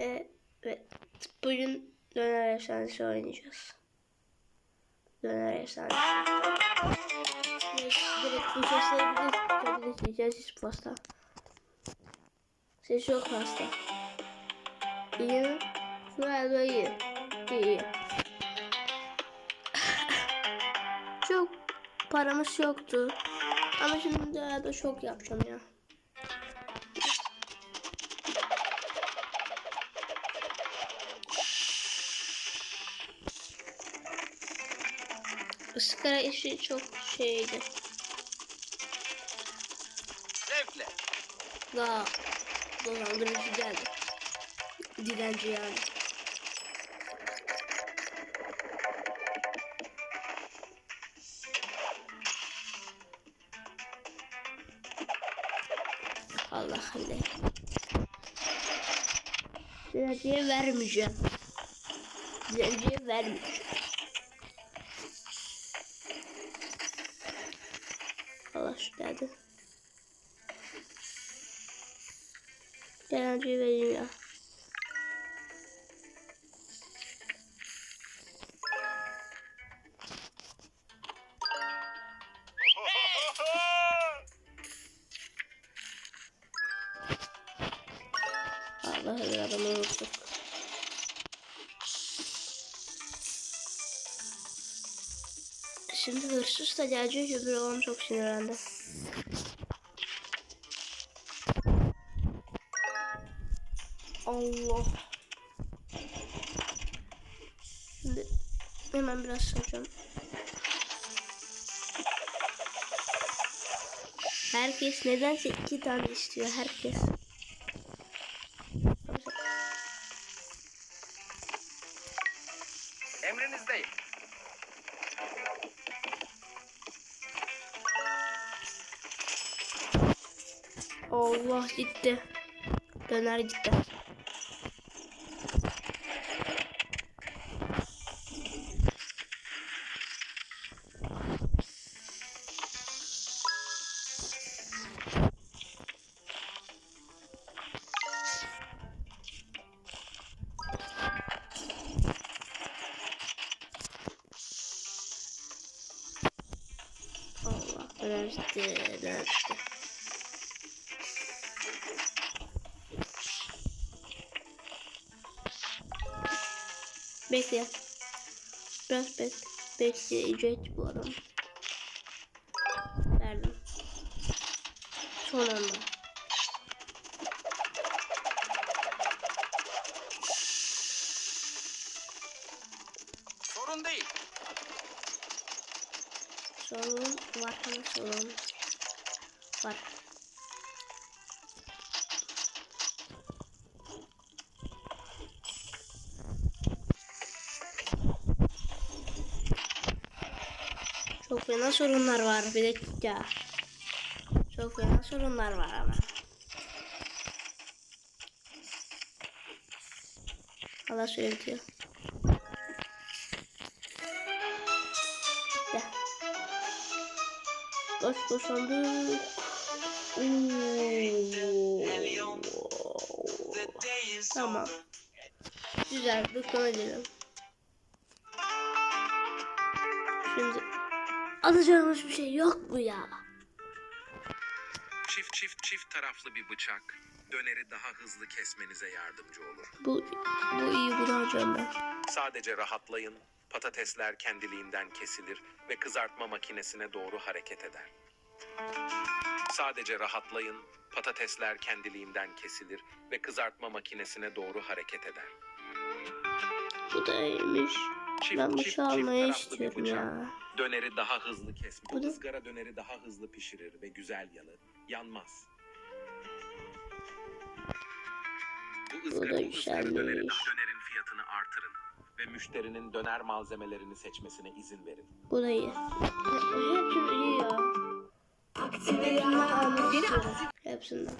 Evet. Bugün döner efsanesi oynayacağız. Döner efsanesi. Evet, direkt hiç pasta. Ses çok hasta. İyi iyi. İyi iyi. çok paramız yoktu. Ama şimdi de çok yapacağım ya. Iskara işi çok şeydi. Zevkle. Daha dolandırıcı geldi. Dilenci yani. Allah Allah. Dilenciye vermeyeceğim. Dilenciye vermeyeceğim. Allah şu geldi. Dilenciye vereyim ya. Allah Da gelecek öbür olan çok sinirlendi. Allah. Şimdi hemen biraz soracağım. Herkes nedense iki tane istiyor herkes. Gitti. Döner gitti. Allah döner gitti. Döner gitti. Bekle. Biraz bek bekleyecek bu adam. Verdim. Son anda. Sorunlar var bir dakika. Çok fena sorunlar var ama. Allah. Gel. Boş boş sandık. Oo. Tamam. Güzel. Bakalım edelim. Şimdi alacağımız bir şey yok mu ya? Çift çift çift taraflı bir bıçak döneri daha hızlı kesmenize yardımcı olur. Bu bu iyi bunu alacağım ben. Sadece rahatlayın, patatesler kendiliğinden kesilir ve kızartma makinesine doğru hareket eder. Sadece rahatlayın, patatesler kendiliğinden kesilir ve kızartma makinesine doğru hareket eder. Bu da iyiymiş. Çift Ben bu çift almayı istiyorum ya. döneri daha hızlı kesmek. Bu da- ızgara döneri daha hızlı pişirir ve güzel yanır, yanmaz. Bu ızgara, bu ızgara döneri, dönerin fiyatını artırın ve müşterinin döner malzemelerini seçmesine izin verin. Bu da iyi. Hepsi iyi ya. İstiyorum. Hepsinden.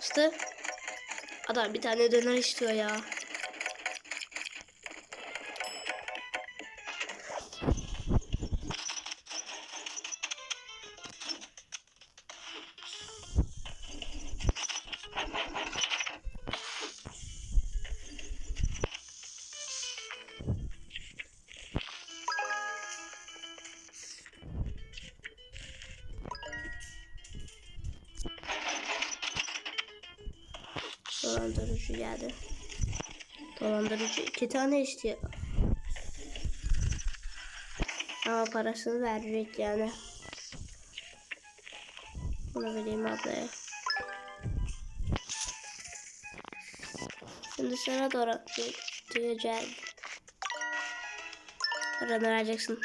İşte. Adam bir tane döner istiyor ya. İki tane istiyor. Ama parasını verecek yani. Bunu vereyim ablaya. Şimdi sana doğru diyeceğim. Paranı vereceksin.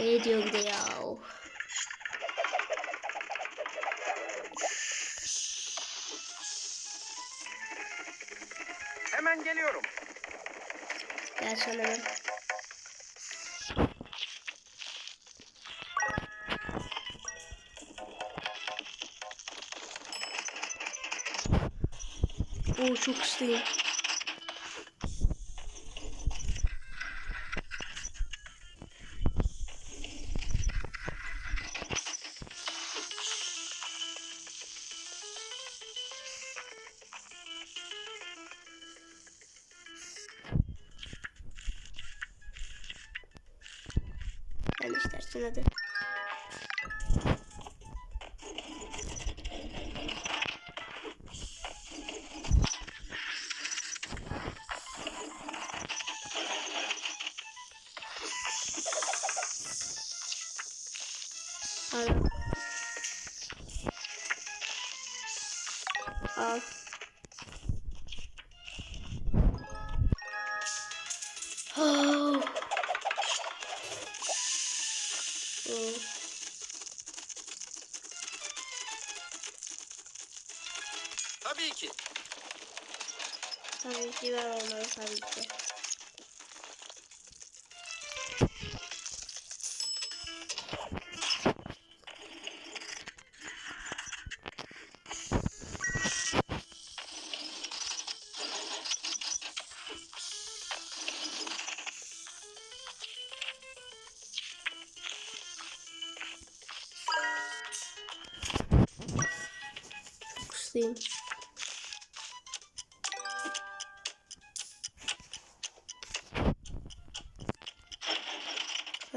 Ne diyorum de ya. Ben. Oo çok ıslıyım. Tabii ki ver onları tabii ki.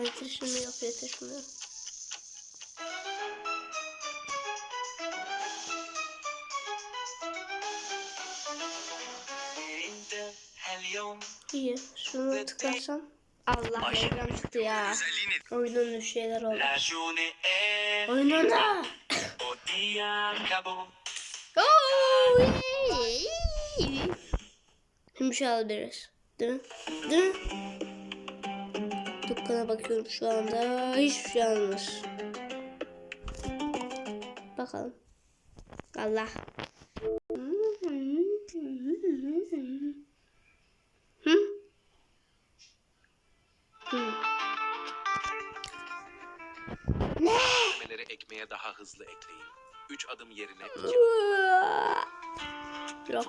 Getir şunu yok getir şunu. İyi. Şunu tıklarsam. Allah reklam çıktı ya. Oyunun şeyler oldu. Ragione è Oyunun da. di acabò. Oo, yay. Şimdi şey alabiliriz. Değil mi? Değil mi? Dükkana bakıyorum şu anda. Hiçbir şey almıyoruz. Bakalım. Allah. Hı? Hı. Malzemeleri ekmeğe daha hızlı ekleyin. 3 adım yerine 2 Yok.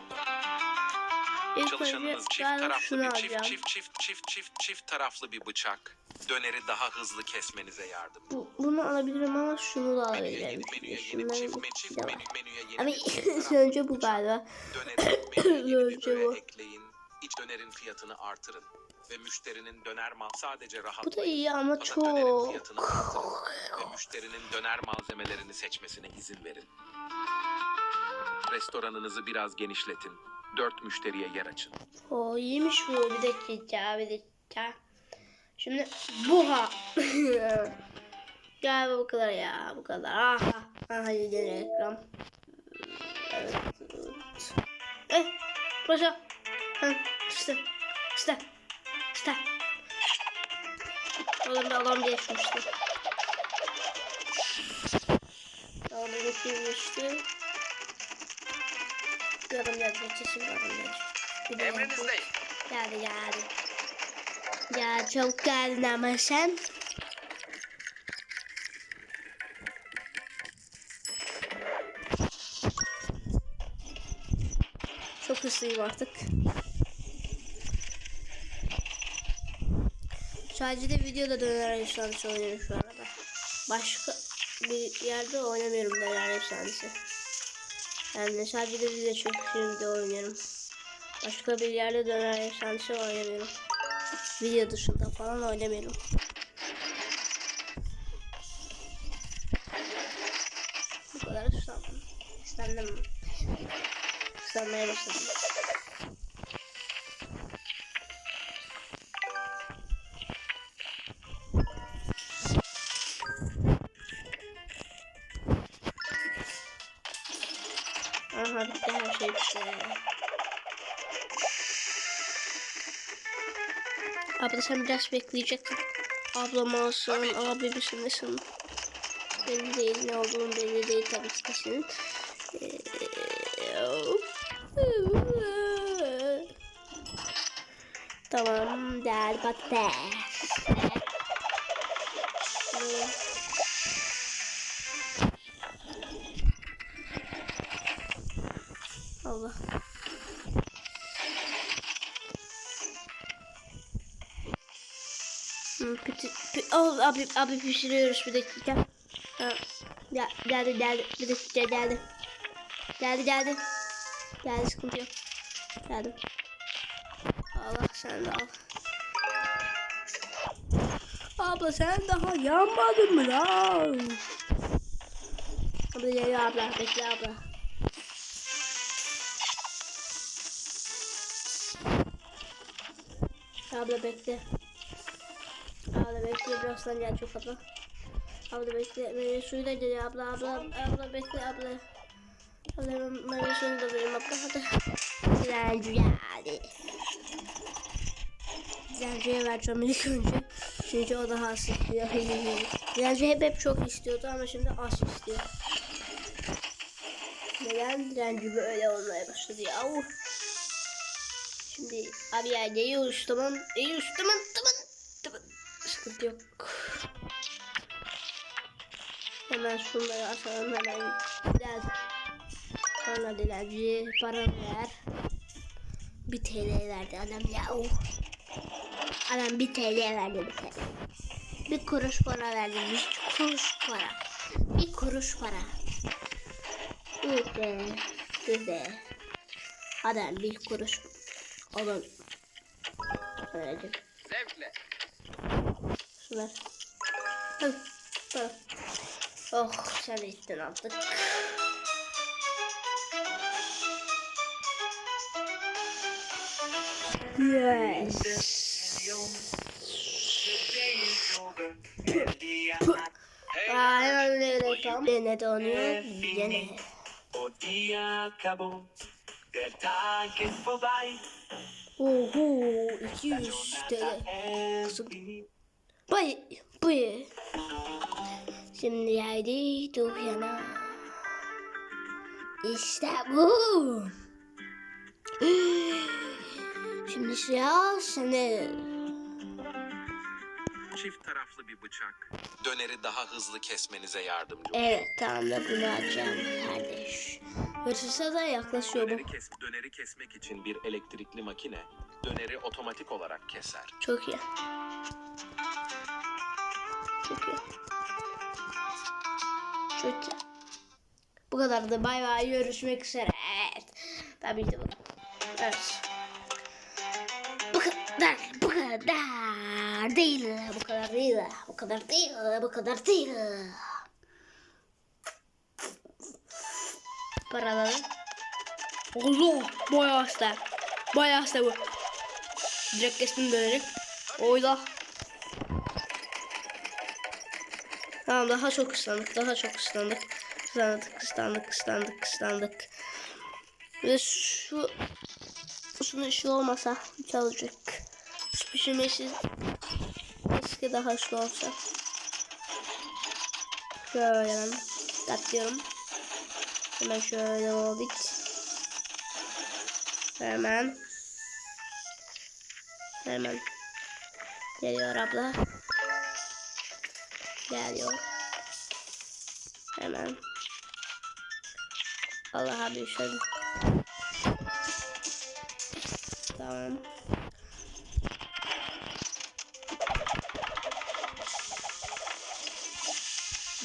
İlk Çalışanınız çift taraflı bir çift çift çift çift çift çift taraflı bir bıçak. Döneri daha hızlı kesmenize yardımcı. Bu, bunu alabilirim ama şunu da Menüye alabilirim. menüye yeni Şundan çift bir menü çift menü menüye yeni Ama ilk önce bu galiba. Döneri menüye Önce bu. ekleyin. İç dönerin fiyatını artırın. Ve müşterinin döner mal sadece Bu da iyi ama Fakat dönerin çok. fiyatını artırın. Ve müşterinin döner malzemelerini seçmesine izin verin. Restoranınızı biraz genişletin. Dört müşteriye yer açın. O iyiymiş bu. Bir dakika bir dakika. Şimdi bu ha. Galiba bu kadar ya bu kadar. Aha. Aha yine reklam. Evet. Eh. Başa. Ha, işte. İşte. İşte. Oğlum bir adam geçmişti. Adam geçmişti yorum yazmak için şimdi yorum yazıyor. Emrinizdeyim. Geldi geldi. Ya çok geldin ama sen. Çok hızlıyım artık. Sadece de videoda döner efsanesi oynuyorum şu arada. Başka bir yerde oynamıyorum döner efsanesi. Yani sadece de video çekişimde oynuyorum. Başka bir yerde döner efsanesi oynamıyorum. Video dışında falan oynamıyorum. Bu kadar ıslandım. Islandım. Islanmaya başladım. Abla sen biraz bekleyeceksin. Ablam olsun, abi misin nesin? Belli değil, ne olduğun belli değil tabii ki de senin. Tamam, gel patates. Allah. Oh, abi, abi pişiriyoruz bir dakika. Ha, gel, geldi geldi bir dakika geldi. Geldi geldi. Geldi sıkıntı yok. Geldim. Allah sen de al. Abla sen daha yanmadın mı lan? Abla geliyor abla bekle abla. Abla bekle. Abla bekle birazdan gelecek abla. Abla bekle. Meyve suyu da geliyor abla abla. Abla bekle abla. Abla meyve suyunu da vereyim abla hadi. Dilenci geldi. Dilenciye vereceğim ilk önce. Çünkü o daha az istiyor. Dilenci hep hep çok istiyordu ama şimdi az istiyor. Neden dilenci böyle olmaya başladı ya? Şimdi abi ya ne yiyoruz tamam? Ne Yok. Hemen şunları asalım hemen. Gel. Sonra dilenci para ver. Bir TL verdi adam ya. Oh. Adam bir TL verdi bir TL. Bir kuruş para verdi. Bir kuruş para. Bir kuruş para. Dur be. Adam bir kuruş Alın. Vereceğim. Şunlar. Hı. Tamam. Oh sen de içtin artık. Yes. Hemen öyle reklam. Yine donuyor. Yine. Och det acabou. Der Tag ist vorbei. Oho 200 TL. Happy. Bay, bay. Şimdi geldi dükkana. İşte bu. Şimdi sıra sende. Çift taraflı bir bıçak. Döneri daha hızlı kesmenize yardımcı olur. Evet tamam da bunu açacağım kardeş. Hırsıza da yaklaşıyor bu. Döneri, kes, döneri kesmek için bir elektrikli makine döneri otomatik olarak keser. Çok iyi. Çok iyi. Bu kadar da bay bay görüşmek üzere. Evet. Tabii ki bu. Evet. Bu kadar, bu kadar değil, bu kadar değil, bu kadar değil, bu kadar değil. Paraları. Allah, bayağı hasta. Bayağı hasta bu. Direkt kestim dönerek. Oyla. Tamam daha çok ıslandık. Daha çok ıslandık. Islandık, ıslandık, ıslandık, ıslandık. Ve şu şunun işi olmasa hiç olacak. Şu pişirmesi keşke daha şu olsa. Şöyle katlıyorum. Hemen şöyle orbit. Hemen. Hemen. Geliyor abla. Geliyor. Hemen. Allah abi şöyle. Tamam.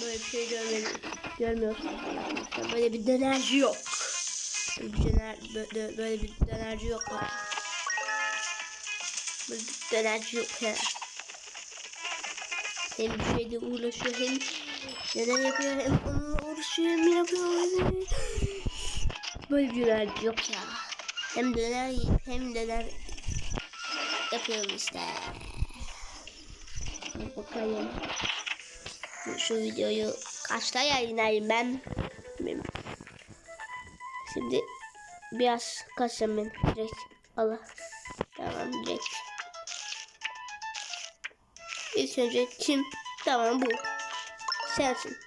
Böyle bir şey görmedim. Görmüyorsunuz. Böyle bir dönerci yok. Böyle bir döner, böyle, bir dönerci yok. Böyle bir dönerci yok ya. Hem bir şeyde uğraşıyor hem neler yapıyor hem onunla uğraşıyor hem yapıyor. Böyle dönerci yok ya. Hem döner yiyip hem döner yapıyorum işte. Bakalım. Şu videoyu kaçta yayınlayayım ben? Şimdi biraz kaçacağım ben direkt. Allah. Tamam direkt. İlk önce kim? Tamam bu. Sensin.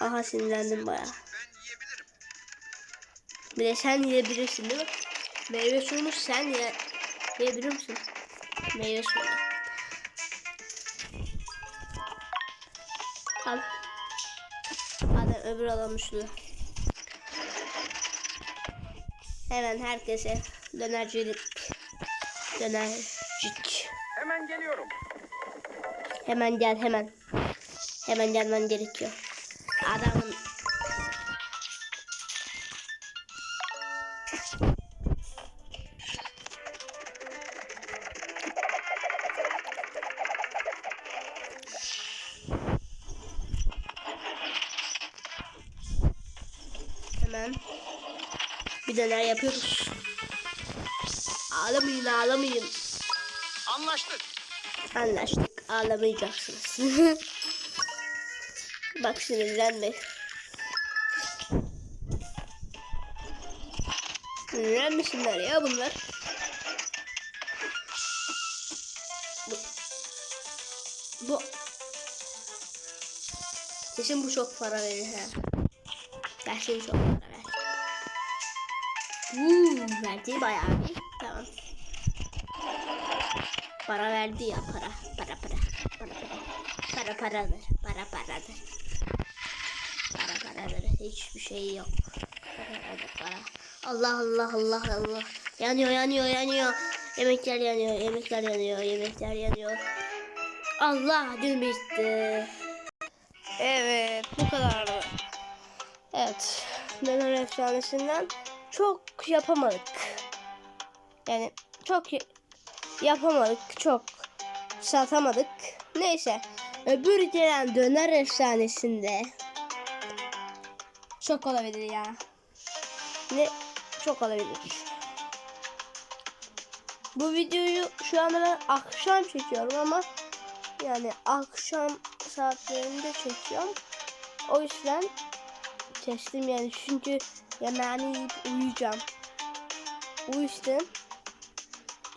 Aha sinirlendim baya. Bir de sen yiyebilirsin değil mi? Meyve suyunu sen ye yiyebilir misin? Meyve suyu. Al. Hadi öbür alalım şunu. Hemen herkese dönercilik. Dönercik. Hemen geliyorum. Hemen gel hemen. Hemen gelmen gerekiyor. Adamın Hemen bir döner yapıyoruz. Ağlamayın ağlamayın. Anlaştık. Anlaştık. Ağlamayacaksınız. Bak sinirlenme. Sinirlenmesinler ya bunlar. Bu, bu kesin bu çok para verir ha. Kesin çok para verir. Uuu verdiği bayağı bir. Tamam. Para verdi ya para. Para para. Para para. Para paradır. Para paradır. Para paradır. Hiçbir şey yok. Para para. Allah Allah Allah Allah. Yanıyor yanıyor yanıyor. Yemekler yanıyor. Yemekler yanıyor. Yemekler yanıyor. Allah dün bitti. Evet bu kadardı. Evet. Döner efsanesinden çok yapamadık. Yani çok yapamadık çok satamadık. Neyse öbür gelen döner efsanesinde çok olabilir ya. Ne çok olabilir. Bu videoyu şu anda ben akşam çekiyorum ama yani akşam saatlerinde çekiyorum. O yüzden kestim yani çünkü yemeğini yiyip uyuyacağım. O